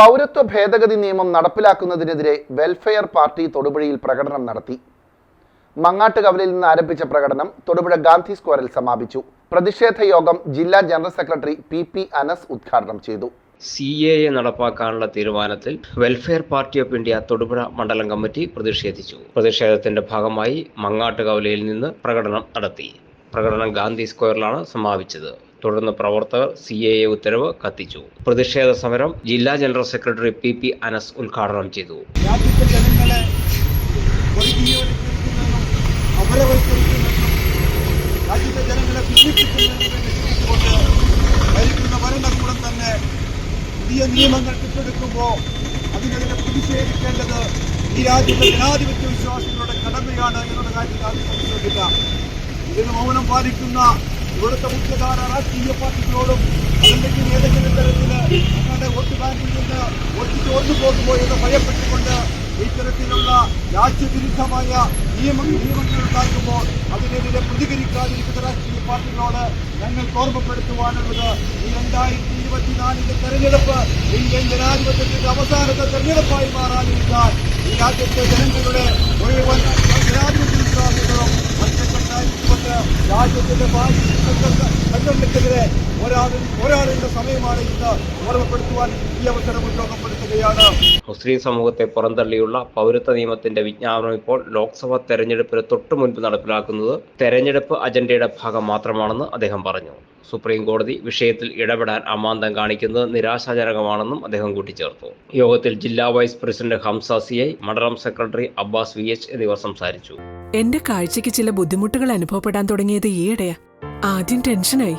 പൗരത്വ ഭേദഗതി നിയമം നടപ്പിലാക്കുന്നതിനെതിരെ വെൽഫെയർ പാർട്ടി തൊടുപുഴയിൽ പ്രകടനം നടത്തി. മങ്ങാട്ട് കവലിൽ നിന്ന് ആരംഭിച്ച പ്രകടനം തൊടുപുഴ ഗാന്ധി സ്ക്വയറിൽ സമാപിച്ചു. പ്രതിഷേധ യോഗം ജില്ലാ general secretary P P Anas ഉദ്ഘാടനം ചെയ്തു. സി എ എ നടപ്പാക്കാനുള്ള തീരുമാനത്തിൽ welfare party of India Thodupuzha മണ്ഡലം കമ്മിറ്റി പ്രതിഷേധിച്ചു. പ്രതിഷേധത്തിന്റെ ഭാഗമായി മങ്ങാട്ട് കവലയിൽ നിന്ന് പ്രകടനം നടത്തി. പ്രകടനം ഗാന്ധി സ്ക്വയറിലാണ് സമാപിച്ചത്. തുടർന്ന് പ്രവർത്തകർ സി എ എ ഉത്തരവ് കത്തിച്ചു. പ്രതിഷേധ സമരം ജില്ലാ general secretary P P Anas ഉദ്ഘാടനം ചെയ്തു. രാജ്യത്തെ ജനങ്ങളെ ഭിന്നിപ്പിക്കുന്നതിനും ഭരിക്കുന്ന ഭരണകൂടം തന്നെ പുതിയ നിയമങ്ങൾ കെട്ടെടുക്കുമ്പോൾ അതിനെതിരെ പ്രതിഷേധിക്കേണ്ടത് ഈ രാജ്യത്തെ ജനാധിപത്യ വിശ്വാസികളുടെ കടമയാണ് എന്നുള്ള കാര്യം ആദ്യം സംശയമില്ല ഇതിന് മൗനം പാലിക്കുന്ന ഇവിടുത്തെ മുഖ്യധാര രാഷ്ട്രീയ പാർട്ടികളോടും അല്ലെങ്കിൽ ഏതെങ്കിലും തരത്തിൽ ഞങ്ങളുടെ വോട്ട് ബാങ്കിൽ നിന്ന് വോട്ട് ചോർന്നു പോകുമോ എന്ന് ഭയപ്പെട്ടുകൊണ്ട് ഇത്തരത്തിലുള്ള രാജ്യവിരുദ്ധമായ നിയമ നിയമങ്ങൾ ഉണ്ടാക്കുമ്പോൾ അതിനെതിരെ പ്രതികരിക്കാതിരിക്കുന്ന രാഷ്ട്രീയ പാർട്ടികളോട് ഞങ്ങൾക്ക് ഓർമ്മപ്പെടുത്തുവാനുള്ളത് ഈ രണ്ടായിരത്തി ഇരുപത്തിനാലിലെ തെരഞ്ഞെടുപ്പ് ഇന്ത്യൻ ജനാധിപത്യത്തിന്റെ അവസാനത്തെ തെരഞ്ഞെടുപ്പായി മാറാതിരിക്കാൻ ഈ രാജ്യത്തെ ജനങ്ങളുടെ മുഴുവൻ இந்த பால் கண்டுபிடிக்கிறது പോരാടേണ്ട സമയമാണ് ഇന്ന് ഓർമ്മപ്പെടുത്തുവാൻ ഈ അവസരം ഉപയോഗപ്പെടുത്തുകയാണ് മുസ്ലിം സമൂഹത്തെ പുറന്തള്ളിയുള്ള പൗരത്വ നിയമത്തിന്റെ വിജ്ഞാപനം ഇപ്പോൾ ലോക്സഭ തെരഞ്ഞെടുപ്പിന് തൊട്ടു മുൻപ് നടപ്പിലാക്കുന്നത് തെരഞ്ഞെടുപ്പ് അജണ്ടയുടെ ഭാഗം മാത്രമാണെന്ന് അദ്ദേഹം പറഞ്ഞു. സുപ്രീം കോടതി വിഷയത്തിൽ ഇടപെടാൻ അമാന്തം കാണിക്കുന്നത് നിരാശാജനകമാണെന്നും അദ്ദേഹം കൂട്ടിച്ചേർത്തു. യോഗത്തിൽ ജില്ലാ vice president Hamsa C I മണ്ഡലം സെക്രട്ടറി അബ്ബാസ് വി എച്ച് എന്നിവർ സംസാരിച്ചു. എന്റെ കാഴ്ചയ്ക്ക് ചില ബുദ്ധിമുട്ടുകൾ അനുഭവപ്പെടാൻ തുടങ്ങിയത് ഈയിടെയാ. ആദ്യം ടെൻഷനായി.